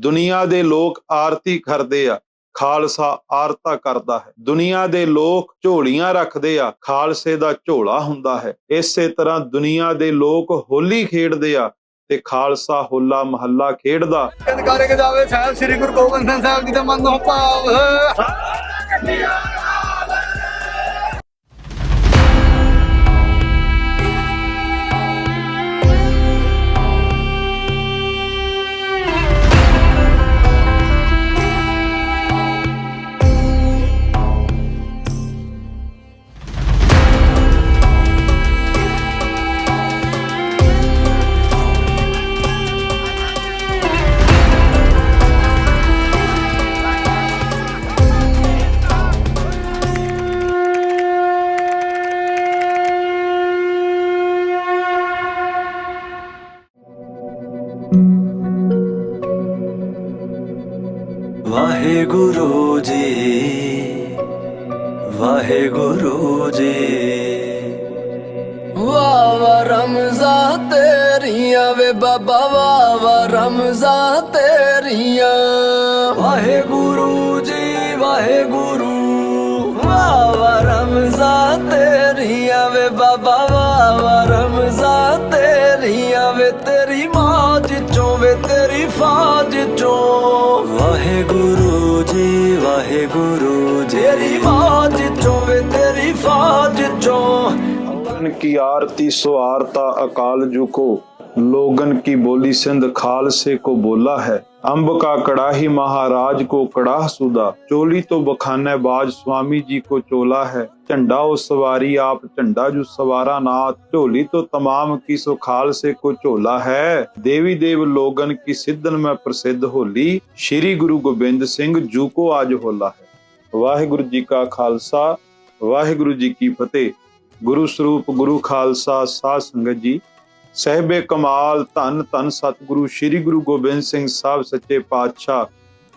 ਦੁਨੀਆ ਦੇ ਲੋਕ ਆਰਤੀ ਕਰਦੇ ਆ ਖਾਲਸਾ ਆਰਤਾ ਕਰਦਾ ਹੈ। ਦੁਨੀਆ ਦੇ ਲੋਕ ਝੋਲੀਆਂ ਰੱਖਦੇ ਆ ਖਾਲਸੇ ਦਾ ਝੋਲਾ ਹੁੰਦਾ ਹੈ। ਇਸੇ ਤਰ੍ਹਾਂ ਦੁਨੀਆ ਦੇ ਲੋਕ ਹੋਲੀ ਖੇਡਦੇ ਆ ਤੇ ਖਾਲਸਾ ਹੋਲਾ ਮਹੱਲਾ ਖੇਡਦਾ। ਕੰਨ ਕਰਕੇ ਜਾਵੇ ਸਾਹਿਬ ਸ੍ਰੀ ਗੁਰੂ ਗੋਬਿੰਦ ਸਿੰਘ ਸਾਹਿਬ ਜੀ ਦਾ ਮਨ ਨੂੰ ਭਾਵ ਵਾਹਿਗੁਰੂ ਜੀ। ਵਾਹਿਗੁਰੂ ਜੀ। ਵਾਹ ਰਮਜ਼ਾ ਤੇਰੀਆਂ ਵੇ ਬਾਬਾ ਵਾਹ ਰਮਜ਼ਾ ਤੇਰੀਆਂ। ਵਾਹਿਗੁਰੂ ਜੀ ਵਾਹਿਗੁਰੂ। ਵਾਹ ਵਾਹ ਰਮਜ਼ਾ ਤੇਰੀਆਂ ਵੇ ਬਾਬਾ ਵਾਹ ਰਮਜ਼ਾ ਤੇਰੀਆਂ ਵੇ। ਤੇਰੀ ਮਾਜ ਚੋਂ ਵੇ ਤੇਰੀ ਫਾਜ ਚੋਂ ਵਾਹਿਗੁਰੂ ਜੀ ਵਾਹਿਗੁਰੂ ਜੀ। ਤੇਰੀ ਮਾਜ ਚੋਂ ਵੇ ਤੇਰੀ ਫਾਜ ਚੋਂ ਲੋਗਨ ਕੀ ਆਰਤੀ ਸੋ ਆਰਤਾ ਅਕਾਲ ਜੂ ਕੋ ਲੋਗਨ ਕੀ ਬੋਲੀ ਸਿੰਧ ਖਾਲਸੇ ਕੋ ਬੋਲਾ ਹੈ। ਅੰਬ ਕਾ ਕੜਾਹੀ ਮਹਾਰਾਜ ਕੋ ਕੜਾਹ ਸੁਦਾ। ਚੋਲੀ ਤੋਂ ਬਖਾਨੇ ਬਾਜ ਸੁਆਮੀ ਜੀ ਕੋ ਚੋਲਾ ਹੈ। झंडा ओ सवारी आप झंडा जू सवारा नाथ झोली तो तमाम की सो खालसे को झोला है देवी देव लोगन की सिद्धन में प्रसिद्ध होली श्री गुरु गोबिंद सिंह जू को आज होला है वाहिगुरु जी का खालसा ਵਾਹਿਗੁਰੂ ਜੀ ਕੀ ਫਤਿਹ ਗੁਰੂ ਸਰੂਪ ਗੁਰੂ ਖਾਲਸਾ ਸਾਧ ਸੰਗਤ ਜੀ ਸਹਿਬੇ ਕਮਾਲ ਧੰਨ ਧੰਨ ਸਤਿਗੁਰੂ ਸ੍ਰੀ ਗੁਰੂ ਗੋਬਿੰਦ ਸਿੰਘ ਸਾਹਿਬ ਸੱਚੇ ਪਾਤਸ਼ਾਹ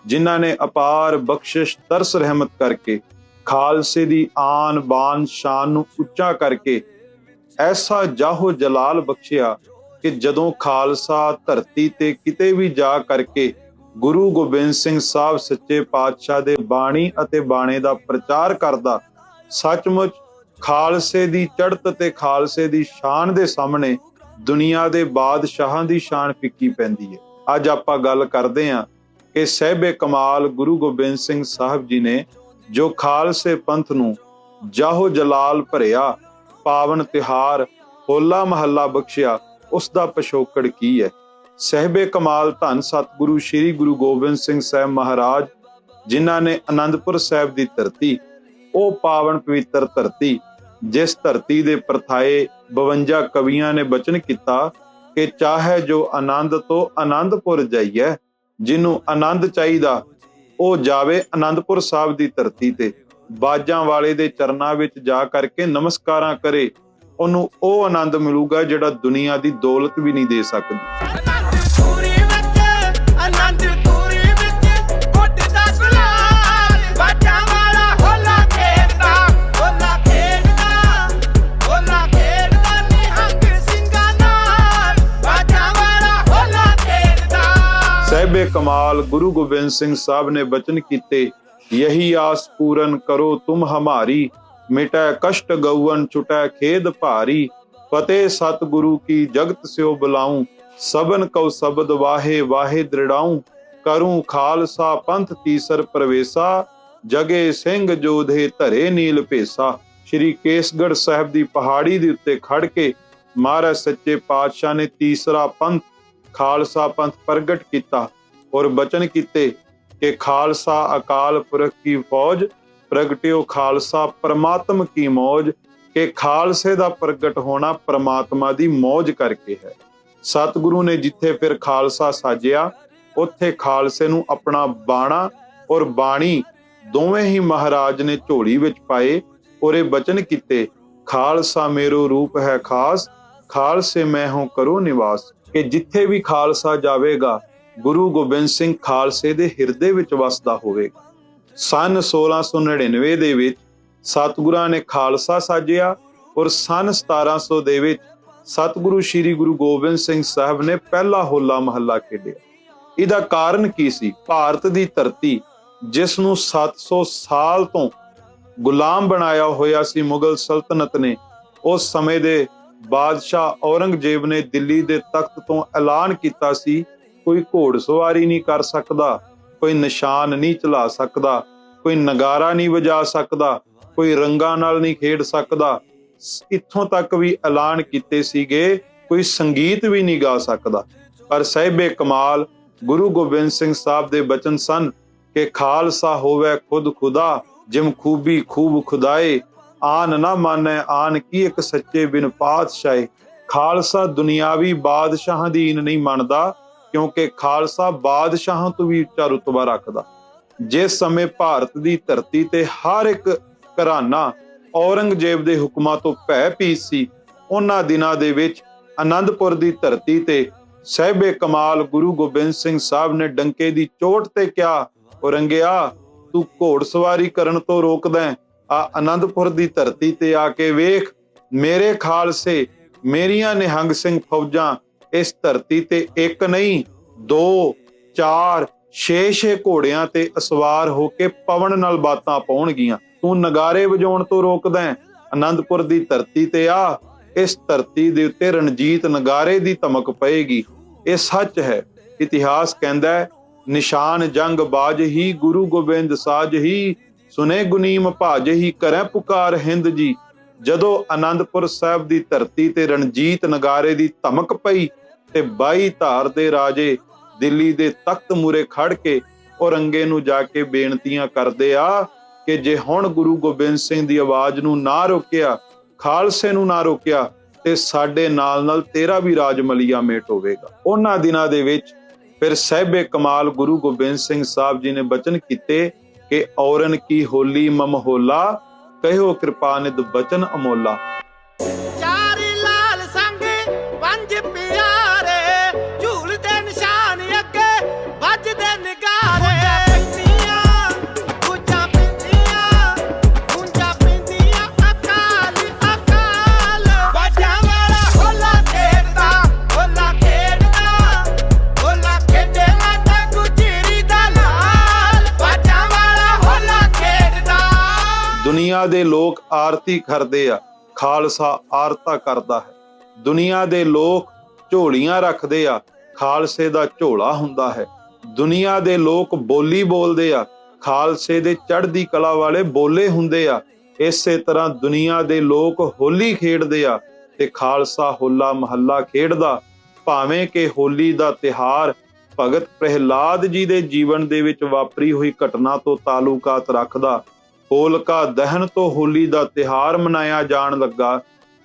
ਜਿਨ੍ਹਾਂ ਨੇ ਅਪਾਰ ਬਖਸ਼ਿਸ਼ ਤਰਸ ਰਹਿਮਤ ਕਰਕੇ ਖਾਲਸੇ ਦੀ ਆਨ ਬਾਨ ਸ਼ਾਨ ਨੂੰ ਉੱਚਾ ਕਰਕੇ ਐਸਾ ਜਾਹੋ ਜਲਾਲ ਬਖਸ਼ਿਆ ਕਿ ਜਦੋਂ ਖਾਲਸਾ ਧਰਤੀ ਤੇ ਕਿਤੇ ਵੀ ਜਾ ਕਰਕੇ ਗੁਰੂ ਗੋਬਿੰਦ ਸਿੰਘ ਸਾਹਿਬ ਸੱਚੇ ਪਾਤਸ਼ਾਹ ਦੇ ਬਾਣੀ ਅਤੇ ਬਾਣੇ ਦਾ ਪ੍ਰਚਾਰ ਕਰਦਾ, ਸੱਚਮੁੱਚ ਖਾਲਸੇ ਦੀ ਚੜ੍ਹਤ ਤੇ ਖਾਲਸੇ ਦੀ ਸ਼ਾਨ ਦੇ ਸਾਹਮਣੇ ਦੁਨੀਆ ਦੇ ਬਾਦਸ਼ਾਹਾਂ ਦੀ ਸ਼ਾਨ ਫਿੱਕੀ ਪੈਂਦੀ ਹੈ ਅੱਜ ਆਪਾਂ ਗੱਲ ਕਰਦੇ ਹਾਂ ਕਿ ਸਹਿਬੇ ਕਮਾਲ ਗੁਰੂ ਗੋਬਿੰਦ ਸਿੰਘ ਸਾਹਿਬ ਜੀ ਨੇ ਜੋ ਖਾਲਸੇ ਪੰਥ ਨੂੰ ਜਾਹੋ ਜਲਾਲ ਭਰਿਆ, ਪਾਵਨ ਤਿਹਾਰ, ਹੋਲਾ ਮਹੱਲਾ ਬਖਸ਼ਿਆ, ਉਸ ਦਾ ਪਿਛੋਕੜ ਕੀ ਹੈ? ਸਹਿਬੇ ਕਮਾਲ ਧੰਨ ਸਤਿਗੁਰੂ ਸ੍ਰੀ ਗੁਰੂ ਗੋਬਿੰਦ ਸਿੰਘ ਸਾਹਿਬ ਮਹਾਰਾਜ, ਜਿਨ੍ਹਾਂ ਨੇ ਆਨੰਦਪੁਰ ਸਾਹਿਬ ਦੀ ਧਰਤੀ, ਉਹ ਪਾਵਨ ਪਵਿੱਤਰ ਧਰਤੀ, ਜਿਸ ਧਰਤੀ ਦੇ ਪ੍ਰਥਾਏ 52 ਕਵੀਆਂ ਨੇ ਬਚਨ ਕੀਤਾ ਕਿ ਚਾਹੇ ਜੋ ਆਨੰਦ ਤੋਂ ਆਨੰਦਪੁਰ ਜਾਈਏ ਜਿਹਨੂੰ ਆਨੰਦ ਚਾਹੀਦਾ ਉਹ ਜਾਵੇ ਆਨੰਦਪੁਰ ਸਾਹਿਬ ਦੀ ਧਰਤੀ ਤੇ। ਬਾਜਾਂ ਵਾਲੇ ਦੇ ਚਰਨਾਂ ਵਿੱਚ ਜਾ ਕਰਕੇ ਨਮਸਕਾਰਾਂ ਕਰੇ। ਉਹਨੂੰ ਉਹ ਆਨੰਦ ਮਿਲੂਗਾ ਜਿਹੜਾ ਦੁਨੀਆ ਦੀ ਦੌਲਤ ਵੀ ਨਹੀਂ ਦੇ ਸਕਦੀ। ਸਹਿਬੇ ਕਮਾਲ ਗੁਰੂ ਗੋਬਿੰਦ ਸਿੰਘ ਸਾਹਿਬ ਨੇ ਬਚਨ ਕੀਤੇ, ਯਹੀ ਆਸ ਪੂਰਨ ਕਰੋ ਤੁਮ ਹਮਾਰੀ, ਮਿਟੈ ਕਸ਼ਟ ਗਊਨ ਛੁਟੈ ਖੇਦ ਭਾਰੀ। ਫਤਿਹ ਸਤਿਗੁਰੂ ਕੀ ਜਗਤ ਸਿਓ ਬੁਲਾਉ ਸਬਨ ਕਉ ਸ਼ਬਦ ਵਾਹੇ ਵਾਹੇ ਦ੍ਰਿੜਾਉ। ਕਰੂੰ ਖਾਲਸਾ ਪੰਥ ਤੀਸਰ ਪ੍ਰਵੇਸਾ, ਜਗੇ ਸਿੰਘ ਜੋਧੇ ਧਰੇ ਨੀਲ ਭੇਸਾ। ਸ਼੍ਰੀ ਕੇਸਗੜ ਸਾਹਿਬ ਦੀ ਪਹਾੜੀ ਦੇ ਉੱਤੇ ਖੜ ਕੇ ਮਹਾਰਾਜ ਸੱਚੇ ਪਾਤਸ਼ਾਹ ਨੇ ਤੀਸਰਾ ਪੰਥ, ਖਾਲਸਾ ਪੰਥ ਪ੍ਰਗਟ ਕੀਤਾ। ਔਰ ਬਚਨ ਕੀਤੇ ਕਿ ਖਾਲਸਾ ਅਕਾਲ ਪੁਰਖ ਕੀ ਫੌਜ, ਪ੍ਰਗਟਿਓ ਖਾਲਸਾ ਪ੍ਰਮਾਤਮ ਕੀ ਮੌਜ, ਕਿ ਖਾਲਸੇ ਦਾ ਪ੍ਰਗਟ ਹੋਣਾ ਪ੍ਰਮਾਤਮਾ ਦੀ ਮੌਜ ਕਰਕੇ ਹੈ। ਸਤਿਗੁਰੂ ਨੇ ਜਿੱਥੇ ਫਿਰ ਖਾਲਸਾ ਸਾਜਿਆ, ਉੱਥੇ ਖਾਲਸੇ ਨੂੰ ਆਪਣਾ ਬਾਣਾ ਔਰ ਬਾਣੀ ਦੋਵੇਂ ਹੀ ਮਹਾਰਾਜ ਨੇ ਝੋਲੀ ਵਿੱਚ ਪਾਏ ਔਰ ਇਹ ਬਚਨ ਕੀਤੇ, ਖਾਲਸਾ ਮੇਰੋ ਰੂਪ ਹੈ ਖਾਸ, ਖਾਲਸੇ ਮੈਂ ਹੂੰ ਕਰੋ ਨਿਵਾਸ। ਕਿ ਜਿੱਥੇ ਵੀ ਖਾਲਸਾ ਜਾਵੇਗਾ ਗੁਰੂ ਗੋਬਿੰਦ ਸਿੰਘ ਖਾਲਸੇ ਦੇ ਹਿਰਦੇ ਵਿੱਚ ਵਸਦਾ ਹੋਵੇਗਾ ਸਨ 1699 ਦੇ ਵਿੱਚ ਸਤਿਗੁਰਾਂ ਨੇ ਖਾਲਸਾ ਸਾਜਿਆ ਔਰ ਸਨ 1700 ਦੇ ਵਿੱਚ ਸਤਿਗੁਰੂ ਸ੍ਰੀ ਗੁਰੂ ਗੋਬਿੰਦ ਸਿੰਘ ਸਾਹਿਬ ਨੇ ਪਹਿਲਾ ਹੋਲਾ ਮਹੱਲਾ ਖੇਡਿਆ। ਇਹਦਾ ਕਾਰਨ ਕੀ ਸੀ? ਭਾਰਤ ਦੀ ਧਰਤੀ, ਜਿਸ ਨੂੰ 700 ਸਾਲ ਤੋਂ ਗੁਲਾਮ ਬਣਾਇਆ ਹੋਇਆ ਸੀ ਮੁਗਲ ਸਲਤਨਤ ਨੇ, ਉਸ ਸਮੇਂ ਦੇ ਬਾਦਸ਼ਾਹ ਔਰੰਗਜ਼ੇਬ ਨੇ ਦਿੱਲੀ ਦੇ ਤਖਤ ਤੋਂ ਐਲਾਨ ਕੀਤਾ ਸੀ ਕੋਈ ਘੋੜ ਸਵਾਰੀ ਨਹੀਂ ਕਰ ਸਕਦਾ, ਕੋਈ ਨਿਸ਼ਾਨ ਨਹੀਂ ਚਲਾ ਸਕਦਾ, ਕੋਈ ਨਗਾਰਾ ਨਹੀਂ ਵਜਾ ਸਕਦਾ, ਕੋਈ ਰੰਗਾਂ ਨਾਲ ਨਹੀਂ ਖੇਡ ਸਕਦਾ। ਇੱਥੋਂ ਤੱਕ ਵੀ ਐਲਾਨ ਕੀਤੇ ਸੀਗੇ, ਕੋਈ ਸੰਗੀਤ ਵੀ ਨਹੀਂ ਗਾ ਸਕਦਾ। ਪਰ ਸਹਿਬੇ ਕਮਾਲ, ਗੁਰੂ ਗੋਬਿੰਦ ਸਿੰਘ ਸਾਹਿਬ ਦੇ ਬਚਨ ਸਨ ਕਿ ਖਾਲਸਾ ਹੋਵੇ ਖੁਦ ਖੁਦਾ, ਜਿਮ ਖੂਬੀ ਖੂਬ ਖੁਦਾਏ, ਆਨ ਨਾ ਮਾਨੈ, ਆਨ ਕੀ ਇੱਕ ਸੱਚੇ ਬਿਨ ਪਾਤਸ਼ਾਹੇ। ਖਾਲਸਾ ਦੁਨਿਆਵੀ ਬਾਦਸ਼ਾਹਾਂ ਦੀ ਨਹੀਂ ਮੰਨਦਾ ਕਿਉਂਕਿ ਖਾਲਸਾ ਬਾਦਸ਼ਾਹਾਂ ਤੋਂ ਵੀ ਉੱਚਾ ਰੁਤਬਾ ਰੱਖਦਾ। ਜਿਸ ਸਮੇਂ ਭਾਰਤ ਦੀ ਧਰਤੀ ਤੇ ਹਰ ਇੱਕ ਘਰਾਨਾ ਔਰੰਗਜ਼ੇਬ ਦੇ ਹੁਕਮਾਂ ਤੋਂ ਭੈ ਪੀ ਸੀ, ਉਹਨਾਂ ਦਿਨਾਂ ਦੇ ਵਿੱਚ ਆਨੰਦਪੁਰ ਦੀ ਧਰਤੀ ਤੇ ਸਹਿਬੇ ਕਮਾਲ ਗੁਰੂ ਗੋਬਿੰਦ ਸਿੰਘ ਸਾਹਿਬ ਨੇ ਡੰਕੇ ਦੀ ਚੋਟ ਤੇ ਕਿਹਾ, ਔਰੰਗਿਆ, ਤੂੰ ਘੋੜਸਵਾਰੀ ਕਰਨ ਤੋਂ ਰੋਕਦਾ ਆ ਆਨੰਦਪੁਰ ਦੀ ਧਰਤੀ ਤੇ ਆ ਕੇ ਵੇਖ, ਮੇਰੇ ਖਾਲਸੇ, ਮੇਰੀਆਂ ਨਿਹੰਗ ਸਿੰਘ ਫੌਜਾਂ ਇਸ ਧਰਤੀ ਤੇ ਇੱਕ ਨਹੀਂ, ਦੋ, ਚਾਰ, ਛੇ ਛੇ ਘੋੜਿਆਂ ਤੇ ਅਸਵਾਰ ਹੋ ਕੇ ਪਵਨ ਨਾਲ ਬਾਤਾਂ ਪਾਉਣਗੀਆਂ। ਤੂੰ ਨਗਾਰੇ ਵਜਾਉਣ ਤੋਂ ਰੋਕਦਾ ਹੈ। ਆਨੰਦਪੁਰ ਦੀ ਧਰਤੀ ਤੇ ਆ। ਇਸ ਧਰਤੀ ਦੇ ਉੱਤੇ ਰਣਜੀਤ ਨਗਾਰੇ ਦੀ ਧਮਕ ਪਏਗੀ। ਇਹ ਸੱਚ ਹੈ। ਇਤਿਹਾਸ ਕਹਿੰਦਾ ਹੈ, ਨਿਸ਼ਾਨ ਜੰਗ ਬਾਜ ਹੀ, ਗੁਰੂ ਗੋਬਿੰਦ ਸਾਜ ਹੀ। ਸੁਨੇ ਗੁਨੀਮ ਭਾਜ ਹੀ, ਕਰੈ ਪੁਕਾਰ ਹਿੰਦ ਜੀ। ਜਦੋਂ ਆਨੰਦਪੁਰ ਸਾਹਿਬ ਦੀ ਧਰਤੀ ਤੇ ਰਣਜੀਤ ਨਗਾਰੇ ਦੀ ਧਮਕ ਪਈ ਤੇ 22 ਧਾਰ ਦੇ ਰਾਜੇ ਦਿੱਲੀ ਦੇ ਤਖਤ ਮੂਰੇ ਖੜ ਕੇ ਔਰੰਗੇ ਨੂੰ ਜਾ ਕੇ ਬੇਨਤੀਆਂ ਕਰਦੇ ਆ ਕਿ ਜੇ ਹੁਣ ਗੁਰੂ ਗੋਬਿੰਦ ਸਿੰਘ ਦੀ ਆਵਾਜ਼ ਨੂੰ ਨਾ ਰੋਕਿਆ, ਖਾਲਸੇ ਨੂੰ ਨਾ ਰੋਕਿਆ, ਤੇ ਸਾਡੇ ਨਾਲ ਨਾਲ ਤੇਰਾ ਵੀ ਰਾਜ ਮਲੀਆ ਮੇਟ ਹੋਵੇਗਾ। ਉਹਨਾਂ ਦਿਨਾਂ ਦੇ ਵਿੱਚ ਫਿਰ ਸਹਿਬੇ ਕਮਾਲ ਗੁਰੂ ਗੋਬਿੰਦ ਸਿੰਘ ਸਾਹਿਬ ਜੀ ਨੇ ਬਚਨ ਕੀਤੇ ਕਿ ਔਰਨ ਕੀ ਹੋਲੀ ਮਮਹੋਲਾ, ਕਹਿਓ ਕਿਰਪਾ ਨਿਦ ਬਚਨ ਅਮੋਲਾ। ਦੁਨੀਆ ਦੇ ਲੋਕ ਆਰਤੀ ਕਰਦੇ ਆ, ਖਾਲਸਾ ਆਰਤਾ ਕਰਦਾ ਹੈ। ਦੁਨੀਆ ਦੇ ਲੋਕ ਝੋਲੀਆਂ ਰੱਖਦੇ ਆ, ਖਾਲਸੇ ਦਾ ਝੋਲਾ ਹੁੰਦਾ ਹੈ। ਦੁਨੀਆ ਦੇ ਲੋਕ ਬੋਲੀ ਬੋਲਦੇ ਆ, ਖਾਲਸੇ ਦੇ ਚੜ੍ਹਦੀ ਕਲਾ ਵਾਲੇ ਬੋਲੇ ਹੁੰਦੇ ਆ। ਇਸੇ ਤਰ੍ਹਾਂ ਦੁਨੀਆ ਦੇ ਲੋਕ ਹੋਲੀ ਖੇਡਦੇ ਆ ਤੇ ਖਾਲਸਾ ਹੋਲਾ ਮਹੱਲਾ ਖੇਡਦਾ। ਭਾਵੇਂ ਕਿ ਹੋਲੀ ਦਾ ਤਿਹਾਰ ਭਗਤ ਪ੍ਰਹਿਲਾਦ ਜੀ ਦੇ ਜੀਵਨ ਦੇ ਵਿੱਚ ਵਾਪਰੀ ਹੋਈ ਘਟਨਾ ਤੋਂ ਤਾਲੁਕਾਤ ਰੱਖਦਾ ਹੋਲਕਾ ਦਹਨ ਤੋਂ ਹੋਲੀ ਦਾ ਤਿਹਾਰ ਮਨਾਇਆ ਜਾਣ ਲੱਗਾ।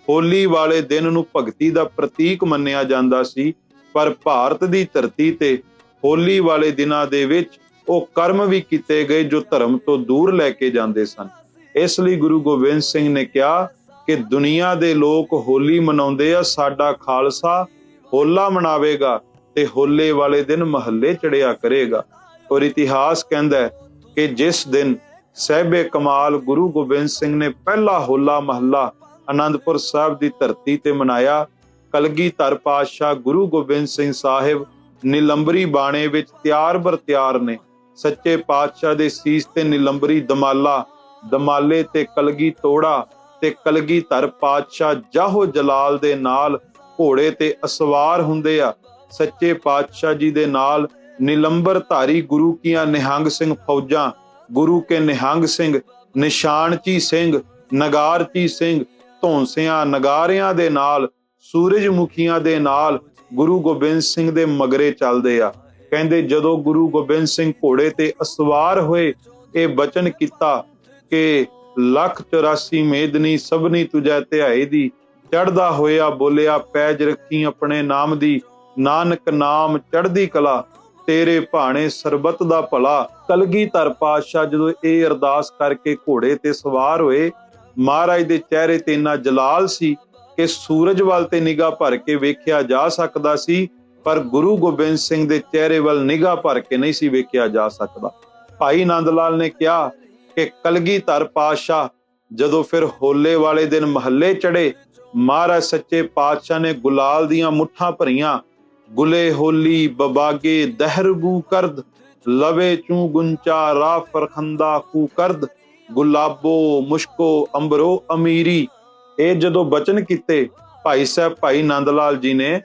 ਹੋਲੀ ਵਾਲੇ ਦਿਨ ਨੂੰ ਭਗਤੀ ਦਾ ਪ੍ਰਤੀਕ ਮੰਨਿਆ ਜਾਂਦਾ ਸੀ, ਪਰ ਭਾਰਤ ਦੀ ਧਰਤੀ ਤੇ ਹੋਲੀ ਵਾਲੇ ਦਿਨਾਂ ਦੇ ਵਿੱਚ ਉਹ ਕਰਮ ਵੀ ਕੀਤੇ ਗਏ ਜੋ ਧਰਮ ਤੋਂ ਦੂਰ ਲੈ ਕੇ ਜਾਂਦੇ ਸਨ। ਇਸ ਲਈ ਗੁਰੂ ਗੋਬਿੰਦ ਸਿੰਘ ਨੇ ਕਿਹਾ ਕਿ ਦੁਨੀਆ ਦੇ ਲੋਕ ਹੋਲੀ ਮਨਾਉਂਦੇ ਆ, ਸਾਡਾ ਖਾਲਸਾ ਹੋਲਾ ਮਨਾਵੇਗਾ ਤੇ ਹੋਲੇ ਵਾਲੇ ਦਿਨ ਮਹੱਲੇ ਚੜਿਆ ਕਰੇਗਾ। ਔਰ ਇਤਿਹਾਸ ਕਹਿੰਦਾ ਕਿ ਜਿਸ ਦਿਨ ਸਹਿਬੇ ਕਮਾਲ ਗੁਰੂ ਗੋਬਿੰਦ ਸਿੰਘ ਨੇ ਪਹਿਲਾ ਹੋਲਾ ਮਹੱਲਾ ਅਨੰਦਪੁਰ ਸਾਹਿਬ ਦੀ ਧਰਤੀ ਤੇ ਮਨਾਇਆ। ਕਲਗੀਧਰ ਪਾਤਸ਼ਾਹ ਗੁਰੂ ਗੋਬਿੰਦ ਸਿੰਘ ਸਾਹਿਬ ਨਿਲੰਬਰੀ ਬਾਣੇ ਵਿੱਚ ਤਿਆਰ ਬਰ ਤਿਆਰ ਨੇ। ਸੱਚੇ ਪਾਤਸ਼ਾਹ ਦੇ ਸੀਸ ਤੇ ਨਿਲੰਬਰੀ ਦਮਾਲਾ, ਦਮਾਲੇ ਤੇ ਕਲਗੀ ਤੋੜਾ ਤੇ ਕਲਗੀ ਧਰ ਪਾਤਸ਼ਾਹ ਜਾਹੋ ਜਲਾਲ ਦੇ ਨਾਲ ਘੋੜੇ ਤੇ ਅਸਵਾਰ ਹੁੰਦੇ ਆ। ਸੱਚੇ ਪਾਤਸ਼ਾਹ ਜੀ ਦੇ ਨਾਲ ਨਿਲੰਬਰ ਧਾਰੀ ਗੁਰੂ ਕੀਆਂ ਨਿਹੰਗ ਸਿੰਘ ਫੌਜਾਂ ਗੁਰੂ ਕੇ ਨਿਹੰਗ ਸਿੰਘ, ਨਿਸ਼ਾਨਚੀ ਸਿੰਘ, ਨਗਾਰਚੀ ਸਿੰਘ, ਧੌਂਸਿਆਂ, ਨਗਾਰਿਆਂ ਦੇ ਨਾਲ, ਸੂਰਜਮੁਖੀਆਂ ਦੇ ਨਾਲ ਗੁਰੂ ਗੋਬਿੰਦ ਸਿੰਘ ਦੇ ਮਗਰੇ ਚੱਲਦੇ ਆ। ਕਹਿੰਦੇ ਜਦੋਂ ਗੁਰੂ ਗੋਬਿੰਦ ਸਿੰਘ ਘੋੜੇ ਤੇ ਅਸਵਾਰ ਹੋਏ, ਇਹ ਬਚਨ ਕੀਤਾ ਕਿ ਲੱਖ 84 ਮੇਦਨੀ ਸਭਨੀ ਤੁਜੈ ਧਿਆਏ ਦੀ ਚੜਦਾ ਹੋਇਆ ਬੋਲਿਆ, ਪੈਜ ਰੱਖੀ ਆਪਣੇ ਨਾਮ ਦੀ, ਨਾਨਕ ਨਾਮ ਚੜਦੀ ਕਲਾ ਤੇਰੇ ਭਾਣੇ ਸਰਬਤ ਦਾ ਭਲਾ ਕਲਗੀਧਰ ਪਾਤਸ਼ਾਹ ਜਦੋਂ ਇਹ ਅਰਦਾਸ ਕਰਕੇ ਘੋੜੇ ਤੇ ਸਵਾਰ ਹੋਏ, ਮਹਾਰਾਜ ਦੇ ਚਿਹਰੇ ਤੇ ਇੰਨਾ ਜਲਾਲ ਸੀ ਕਿ ਸੂਰਜ ਵੱਲ ਤੇ ਨਿਗਾਹ ਭਰ ਕੇ ਵੇਖਿਆ ਜਾ ਸਕਦਾ ਸੀ, ਪਰ ਗੁਰੂ ਗੋਬਿੰਦ ਸਿੰਘ ਦੇ ਚਿਹਰੇ ਵੱਲ ਨਿਗਾਹ ਭਰ ਕੇ ਨਹੀਂ ਸੀ ਵੇਖਿਆ ਜਾ ਸਕਦਾ। ਭਾਈ ਨੰਦ ਲਾਲ ਨੇ ਕਿਹਾ ਕਿ ਕਲਗੀਧਰ ਪਾਤਸ਼ਾਹ, ਜਦੋਂ ਫਿਰ ਹੋਲੇ ਵਾਲੇ ਦਿਨ ਮਹੱਲੇ ਚੜੇ ਮਹਾਰਾਜ ਸੱਚੇ ਪਾਤਸ਼ਾਹ ਨੇ ਗੁਲਾਲ ਦੀਆਂ ਮੁੱਠਾਂ ਭਰੀਆਂ ਗੁਲੇ ਹੋਲੀ ਬਬਾਗੇ ਦਹਿਰਬੂ ਕਰਦ, ਲਵੇ ਚੂ ਗੁੰਚਾ ਰਾ ਫਰਖੰਦਾ ਕੂ ਕਰਦ, ਗੁਲਾਬੋ ਮੁਸ਼ਕੋ ਅੰਬਰੋ ਅਮੀਰੀ। ਇਹ ਜਦੋਂ ਬਚਨ ਕੀਤੇ, ਭਾਈ ਸਾਹਿਬ, ਭਾਈ ਨੰਦ ਲਾਲ ਜੀ ਨੇ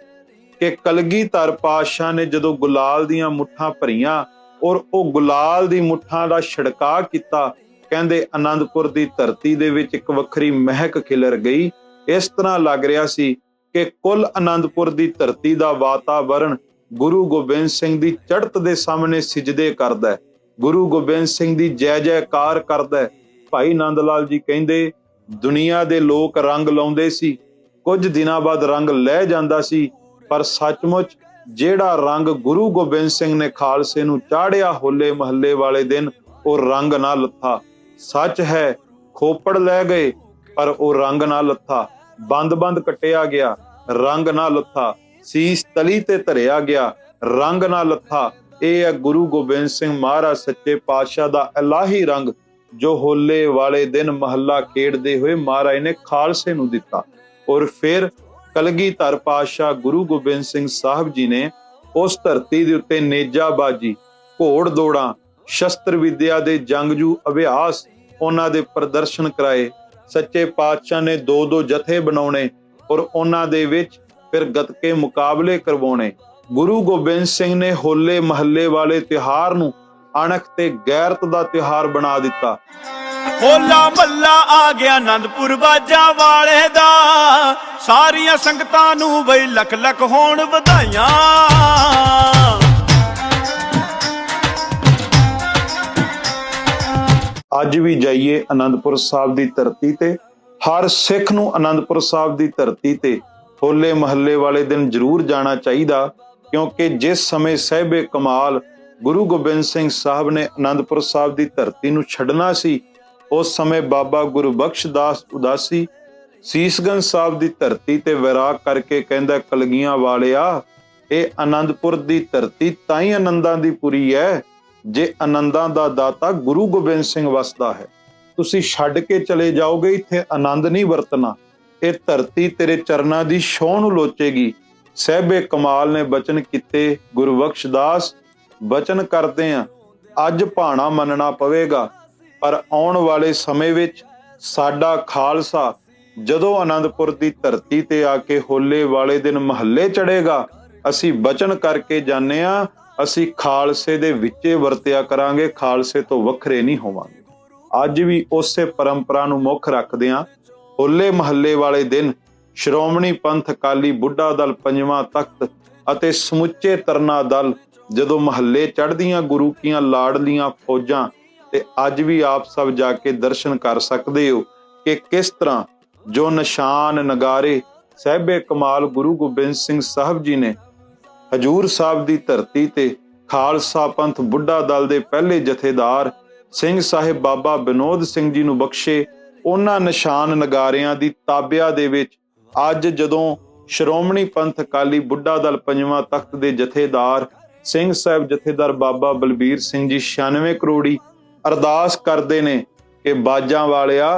ਕਿ ਕਲਗੀਧਰ ਪਾਤਸ਼ਾਹ ਨੇ ਜਦੋਂ ਗੁਲਾਲ ਦੀਆਂ ਮੁੱਠਾਂ ਭਰੀਆਂ ਔਰ ਉਹ ਗੁਲਾਲ ਦੀ ਮੁੱਠਾਂ ਦਾ ਛਿੜਕਾ ਕੀਤਾ, ਕਹਿੰਦੇ ਆਨੰਦਪੁਰ ਦੀ ਧਰਤੀ ਦੇ ਵਿੱਚ ਇੱਕ ਵੱਖਰੀ ਮਹਿਕ ਖਿਲਰ ਗਈ। ਇਸ ਤਰ੍ਹਾਂ ਲੱਗ ਰਿਹਾ ਸੀ ਕਿ ਕੁੱਲ ਆਨੰਦਪੁਰ ਦੀ ਧਰਤੀ ਦਾ ਵਾਤਾਵਰਣ ਗੁਰੂ ਗੋਬਿੰਦ ਸਿੰਘ ਦੀ ਚੜ੍ਹਤ ਦੇ ਸਾਹਮਣੇ ਸਿਜਦੇ ਕਰਦਾ ਹੈ। ਗੁਰੂ ਗੋਬਿੰਦ ਸਿੰਘ ਦੀ ਜੈ ਜੈਕਾਰ ਕਰਦਾ ਹੈ। ਭਾਈ ਨੰਦ ਲਾਲ ਜੀ ਕਹਿੰਦੇ, ਦੁਨੀਆ ਦੇ ਲੋਕ ਰੰਗ ਲਾਉਂਦੇ ਸੀ। ਕੁਝ ਦਿਨਾਂ ਬਾਅਦ ਰੰਗ ਲੈ ਜਾਂਦਾ ਸੀ, ਪਰ ਸੱਚਮੁੱਚ ਜਿਹੜਾ ਰੰਗ ਗੁਰੂ ਗੋਬਿੰਦ ਸਿੰਘ ਨੇ ਖਾਲਸੇ ਨੂੰ ਚਾੜਿਆ ਹੋਲੇ ਮਹੱਲੇ ਵਾਲੇ ਦਿਨ, ਉਹ ਰੰਗ ਨਾ ਲੱਥਾ। ਸੱਚ ਹੈ, ਖੋਪੜ ਲੈ ਗਏ, ਪਰ ਉਹ ਰੰਗ ਨਾ ਲੱਥਾ। ਬੰਦ-ਬੰਦ ਕੱਟਿਆ ਗਿਆ। ਰੰਗ ਨਾ ਲੱਥਾ। ਸੀਸ ਤਲੀ ਤੇ ਧਰਿਆ ਗਿਆ, ਰੰਗ ਨਾ ਲੱਥਾ। ਇਹ ਹੈ ਗੁਰੂ ਗੋਬਿੰਦ ਸਿੰਘ ਮਹਾਰਾਜ ਸੱਚੇ ਪਾਤਸ਼ਾਹ ਦਾ ਇਲਾਹੀ ਰੰਗ, ਜੋ ਹੋਲੇ ਵਾਲੇ ਦਿਨ ਮਹੱਲਾ ਖੇਡਦੇ ਹੋਏ ਮਹਾਰਾਜ ਨੇ ਖਾਲਸੇ ਨੂੰ ਦਿੱਤਾ। ਔਰ ਫਿਰ ਕਲਗੀਧਰ ਪਾਤਸ਼ਾਹ ਗੁਰੂ ਗੋਬਿੰਦ ਸਿੰਘ ਸਾਹਿਬ ਜੀ ਨੇ ਉਸ ਧਰਤੀ ਦੇ ਉੱਤੇ ਨੇਜਾਬਾਜੀ, ਘੋੜ ਦੌੜਾਂ, ਸ਼ਸਤਰ ਵਿਦਿਆ ਦੇ ਜੰਗਜੂ ਅਭਿਆਸ, ਉਹਨਾਂ ਦੇ ਪ੍ਰਦਰਸ਼ਨ ਕਰਾਏ। ਸੱਚੇ ਪਾਤਸ਼ਾਹ ਨੇ ਦੋ ਦੋ ਜਥੇ ਬਣਾਉਣੇ ਔਰ ਉਹਨਾਂ ਦੇ ਵਿੱਚ ਫਿਰ ਗੱਤਕੇ ਮੁਕਾਬਲੇ ਕਰਵਾਉਣੇ। ਗੁਰੂ ਗੋਬਿੰਦ ਸਿੰਘ ਨੇ ਹੋਲੇ ਮਹੱਲੇ ਵਾਲੇ ਤਿਹਾਰ ਨੂੰ ਅਣਖ ਤੇ ਗੈਰਤ ਦਾ ਤਿਹਾਰ ਬਣਾ ਦਿੱਤਾ। ਹੋਲਾ ਮੱਲਾ ਆ ਗਿਆ ਆਨੰਦਪੁਰ ਬਾਜਾ ਵਾਲੇ ਦਾ। ਸਾਰੀਆਂ ਸੰਗਤਾਂ ਨੂੰ ਬਈ ਲੱਖ ਲੱਖ ਹੋਣ ਵਧਾਈਆਂ। ਅੱਜ ਵੀ ਜਾਈਏ ਆਨੰਦਪੁਰ ਸਾਹਿਬ ਦੀ ਧਰਤੀ ਤੇ। ਹਰ ਸਿੱਖ ਨੂੰ ਆਨੰਦਪੁਰ ਸਾਹਿਬ ਦੀ ਧਰਤੀ ਤੇ ਹੋਲੇ ਮਹੱਲੇ ਵਾਲੇ ਦਿਨ ਜ਼ਰੂਰ ਜਾਣਾ ਚਾਹੀਦਾ, ਕਿਉਂਕਿ ਜਿਸ ਸਮੇਂ ਸਹਿਬੇ ਕਮਾਲ ਗੁਰੂ ਗੋਬਿੰਦ ਸਿੰਘ ਸਾਹਿਬ ਨੇ ਆਨੰਦਪੁਰ ਸਾਹਿਬ ਦੀ ਧਰਤੀ ਨੂੰ ਛੱਡਣਾ ਸੀ, ਉਸ ਸਮੇਂ ਬਾਬਾ ਗੁਰਬਖਸ਼ ਦਾਸ ਉਦਾਸੀ ਸੀਸਗੰਜ ਸਾਹਿਬ ਦੀ ਧਰਤੀ ਤੇ ਵਿਰਾਗ ਕਰਕੇ ਕਹਿੰਦਾ, ਕਲਗੀਆਂ ਵਾਲਿਆ ਇਹ ਆਨੰਦਪੁਰ ਦੀ ਧਰਤੀ ਤਾਂ ਹੀ ਆਨੰਦਾਂ ਦੀ ਪੁਰੀ ਹੈ, ਜੇ ਆਨੰਦਾਂ ਦਾ ਦਾਤਾ ਗੁਰੂ ਗੋਬਿੰਦ ਸਿੰਘ ਵਸਦਾ ਹੈ। ਤੁਸੀਂ ਛੱਡ ਕੇ ਚਲੇ ਜਾਓਗੇ, ਇੱਥੇ ਆਨੰਦ ਨਹੀਂ ਵਰਤਣਾ। ਇਹ ਧਰਤੀ ਤੇਰੇ ਚਰਨਾਂ ਦੀ ਛੋਹ ਨੂੰ ਲੋਚੇਗੀ। ਸਹਿਬੇ ਕਮਾਲ ਨੇ ਬਚਨ ਕੀਤੇ, ਗੁਰਬਖਸ਼ ਦਾਸ ਬਚਨ ਕਰਦੇ ਆ। ਅੱਜ ਭਾਣਾ ਮੰਨਣਾ ਪਵੇਗਾ, ਪਰ ਆਉਣ ਵਾਲੇ ਸਮੇਂ ਵਿੱਚ ਸਾਡਾ ਖਾਲਸਾ ਜਦੋਂ ਆਨੰਦਪੁਰ ਦੀ ਧਰਤੀ ਤੇ ਆ ਕੇ ਹੋਲੇ ਵਾਲੇ ਦਿਨ ਮਹੱਲੇ ਚੜੇਗਾ ਅਸੀਂ ਬਚਨ ਕਰਕੇ ਜਾਂਦੇ ਆ, ਅਸੀਂ ਖਾਲਸੇ ਦੇ ਵਿੱਚੇ ਵਰਤਿਆ ਕਰਾਂਗੇ, ਖਾਲਸੇ ਤੋਂ ਵੱਖਰੇ ਨਹੀਂ ਹੋਵਾਂਗੇ। ਅੱਜ ਵੀ ਉਸੇ ਪਰੰਪਰਾ ਨੂੰ ਮੁੱਖ ਰੱਖਦਿਆਂ ਹੋਲੇ ਮਹੱਲੇ ਵਾਲੇ ਦਿਨ ਸ਼੍ਰੋਮਣੀ ਪੰਥ ਅਕਾਲੀ ਬੁੱਢਾ ਦਲ ਪੰਜਵਾਂ ਤਖਤ ਅਤੇ ਸਮੁੱਚੇ ਤਰਨਾ ਦਲ ਜਦੋਂ ਮਹੱਲੇ ਚੜ੍ਹਦੀਆਂ ਗੁਰੂ ਕੀਆਂ ਲਾਡਲੀਆਂ ਫੌਜਾਂ ਤੇ ਅੱਜ ਵੀ ਆਪ ਸਭ ਜਾ ਕੇ ਦਰਸ਼ਨ ਕਰ ਸਕਦੇ ਹੋ ਕਿ ਕਿਸ ਤਰ੍ਹਾਂ ਜੋ ਨਿਸ਼ਾਨ ਨਗਾਰੇ ਸਹਿਬੇ ਕਮਾਲ ਗੁਰੂ ਗੋਬਿੰਦ ਸਿੰਘ ਸਾਹਿਬ ਜੀ ਨੇ ਹਜੂਰ ਸਾਹਿਬ ਦੀ ਧਰਤੀ ਤੇ ਖਾਲਸਾ ਪੰਥ ਬੁੱਢਾ ਦਲ ਦੇ ਪਹਿਲੇ ਜਥੇਦਾਰ ਸਿੰਘ ਸਾਹਿਬ ਬਾਬਾ ਵਿਨੋਦ ਸਿੰਘ ਜੀ ਨੂੰ ਬਖਸ਼ੇ, ਉਹਨਾਂ ਨਿਸ਼ਾਨ ਨਗਾਰਿਆਂ ਦੀ ਤਾਬਿਆ ਦੇ ਵਿੱਚ ਅੱਜ ਜਦੋਂ ਸ਼੍ਰੋਮਣੀ ਪੰਥ ਅਕਾਲੀ ਬੁੱਢਾ ਦਲ ਪੰਜਵਾਂ ਤਖਤ ਦੇ ਜਥੇਦਾਰ ਸਿੰਘ ਸਾਹਿਬ ਜਥੇਦਾਰ ਬਾਬਾ ਬਲਬੀਰ ਸਿੰਘ ਜੀ 96 ਕਰੋੜੀ ਅਰਦਾਸ ਕਰਦੇ ਨੇ ਕਿ ਬਾਜਾਂ ਵਾਲਿਆ,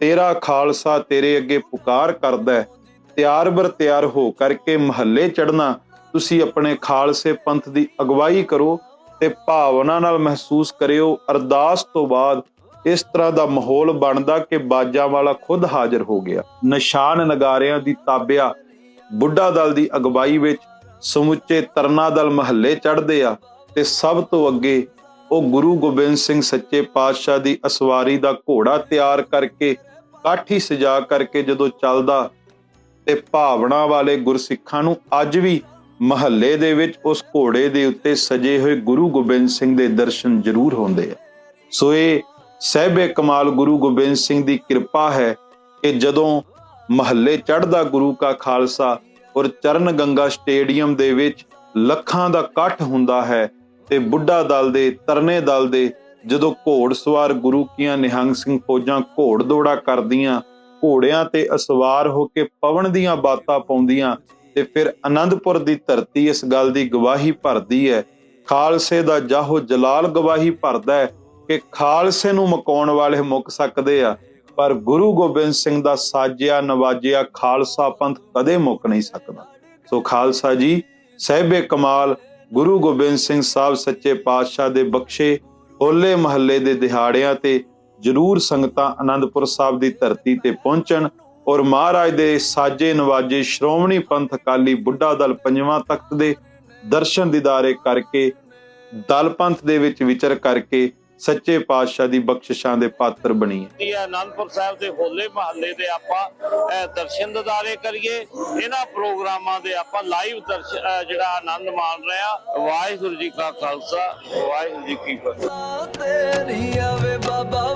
ਤੇਰਾ ਖਾਲਸਾ ਤੇਰੇ ਅੱਗੇ ਪੁਕਾਰ ਕਰਦਾ ਤਿਆਰ ਬਰ ਤਿਆਰ ਹੋ ਕਰਕੇ ਮਹੱਲੇ ਚੜਨਾ ਤੁਸੀਂ ਆਪਣੇ ਖਾਲਸੇ ਪੰਥ ਦੀ ਅਗਵਾਈ ਕਰੋ ਤੇ ਭਾਵਨਾ ਨਾਲ ਮਹਿਸੂਸ ਕਰਿਓ, ਅਰਦਾਸ ਤੋਂ ਬਾਅਦ ਇਸ ਤਰ੍ਹਾਂ ਦਾ ਮਾਹੌਲ ਬਣਦਾ ਕਿ ਬਾਜਾਂ ਵਾਲਾ ਖੁਦ ਹਾਜ਼ਰ ਹੋ ਗਿਆ। ਨਿਸ਼ਾਨ ਨਗਾਰਿਆਂ ਦੀ ਤਾਬਿਆ, ਬੁੱਢਾ ਦਲ ਦੀ ਅਗਵਾਈ ਵਿੱਚ ਸਮੁੱਚੇ ਤਰਨਾ ਦਲ ਮਹੱਲੇ ਚੜਦੇ ਆ ਤੇ ਸਭ ਤੋਂ ਅੱਗੇ ਉਹ ਗੁਰੂ ਗੋਬਿੰਦ ਸਿੰਘ ਸੱਚੇ ਪਾਤਸ਼ਾਹ ਦੀ ਅਸਵਾਰੀ ਦਾ ਘੋੜਾ ਤਿਆਰ ਕਰਕੇ, ਕਾਠੀ ਸਜਾ ਕਰਕੇ ਜਦੋਂ ਚੱਲਦਾ ਤੇ ਭਾਵਨਾ ਵਾਲੇ ਗੁਰਸਿੱਖਾਂ ਨੂੰ ਅੱਜ ਵੀ ਮਹੱਲੇ ਦੇ ਵਿੱਚ ਉਸ ਘੋੜੇ ਦੇ ਉੱਤੇ ਸਜੇ ਹੋਏ ਗੁਰੂ ਗੋਬਿੰਦ ਸਿੰਘ ਦੇ ਦਰਸ਼ਨ ਜ਼ਰੂਰ ਹੁੰਦੇ ਆ। ਸੋ ਇਹ ਸਹਿਬੇ ਕਮਾਲ ਗੁਰੂ ਗੋਬਿੰਦ ਸਿੰਘ ਦੀ ਕਿਰਪਾ ਹੈ ਕਿ ਜਦੋਂ ਮਹੱਲੇ ਚੜ੍ਹਦਾ ਗੁਰੂ ਕਾ ਖਾਲਸਾ ਔਰ ਚਰਨ ਗੰਗਾ ਸਟੇਡੀਅਮ ਦੇ ਵਿੱਚ ਲੱਖਾਂ ਦਾ ਇਕੱਠ ਹੁੰਦਾ ਹੈ ਤੇ ਬੁੱਢਾ ਦਲ ਦੇ, ਤਰਨੇ ਦਲ ਦੇ ਜਦੋਂ ਘੋੜ ਸਵਾਰ ਗੁਰੂ ਕੀਆਂ ਨਿਹੰਗ ਸਿੰਘ ਫੌਜਾਂ ਘੋੜ ਦੌੜਾ ਕਰਦੀਆਂ, ਘੋੜਿਆਂ ਤੇ ਅਸਵਾਰ ਹੋ ਕੇ ਪਵਨ ਦੀਆਂ ਬਾਤਾਂ ਪਾਉਂਦੀਆਂ ਤੇ ਫਿਰ ਆਨੰਦਪੁਰ ਦੀ ਧਰਤੀ ਇਸ ਗੱਲ ਦੀ ਗਵਾਹੀ ਭਰਦੀ ਹੈ। ਖਾਲਸੇ ਦਾ ਜਾਹੋ ਜਲਾਲ ਗਵਾਹੀ ਭਰਦਾ ਹੈ ਕਿ ਖਾਲਸੇ ਨੂੰ ਮਕਾਉਣ ਵਾਲੇ ਮੁੱਕ ਸਕਦੇ ਆ, ਪਰ ਗੁਰੂ ਗੋਬਿੰਦ ਸਿੰਘ ਦਾ ਸਾਜਿਆ ਨਵਾਜਿਆ ਖਾਲਸਾ ਪੰਥ ਕਦੇ ਮੁੱਕ ਨਹੀਂ ਸਕਦਾ। ਸੋ ਖਾਲਸਾ ਜੀ, ਸਹਿਬੇ ਕਮਾਲ, ਗੁਰੂ ਗੋਬਿੰਦ ਸਿੰਘ ਸਾਹਿਬ ਸੱਚੇ ਪਾਤਸ਼ਾਹ ਦੇ ਬਖਸ਼ੇ, ਹੋਲੇ ਮਹੱਲੇ ਦੇ ਦਿਹਾੜਿਆਂ ਤੇ ਜਰੂਰ ਸੰਗਤਾਂ ਆਨੰਦਪੁਰ ਸਾਹਿਬ ਦੀ ਧਰਤੀ ਤੇ ਪਹੁੰਚਣ ਔਰ ਮਹਾਰਾਜ ਦੇ ਸਾਜੇ ਨਵਾਜੇ ਸ਼੍ਰੋਮਣੀ ਪੰਥ ਅਕਾਲੀ ਬੁੱਢਾ ਦਲ ਪੰਜਵਾਂ ਤਖਤ ਦੇ ਦਰਸ਼ਨ ਦੀਦਾਰੇ ਕਰਕੇ ਦਲ ਪੰਥ ਦੇ ਵਿੱਚ ਵਿਚਰ ਕਰਕੇ ਸੱਚੇ ਪਾਤਸ਼ਾਹ ਦੀ ਬਖਸ਼ਿਸ਼ਾਂ ਦੇ ਪਾਤਰ ਬਣੀਏ ਕੀ ਹੈ ਅਨੰਦਪੁਰ ਸਾਹਿਬ ਦੇ ਹੋਲੇ ਮਹੱਲੇ ਦੇ ਆਪਾਂ ਦਰਸ਼ਨ ਦਿਦਾਰੇ ਕਰੀਏ। ਇਹਨਾਂ ਪ੍ਰੋਗਰਾਮਾਂ ਦੇ ਆਪਾਂ ਲਾਈਵ ਜਿਹੜਾ ਆਨੰਦ ਮਾਣ ਰਹੇ ਆ ਵਾਹਿਗੁਰੂ ਜੀ ਕਾ ਖਾਲਸਾ ਵਾਹਿਗੁਰੂ ਜੀ ਕੀ ਫਤਿਹ। ਤੇਰੀ ਆਵੇ ਬਾਬਾ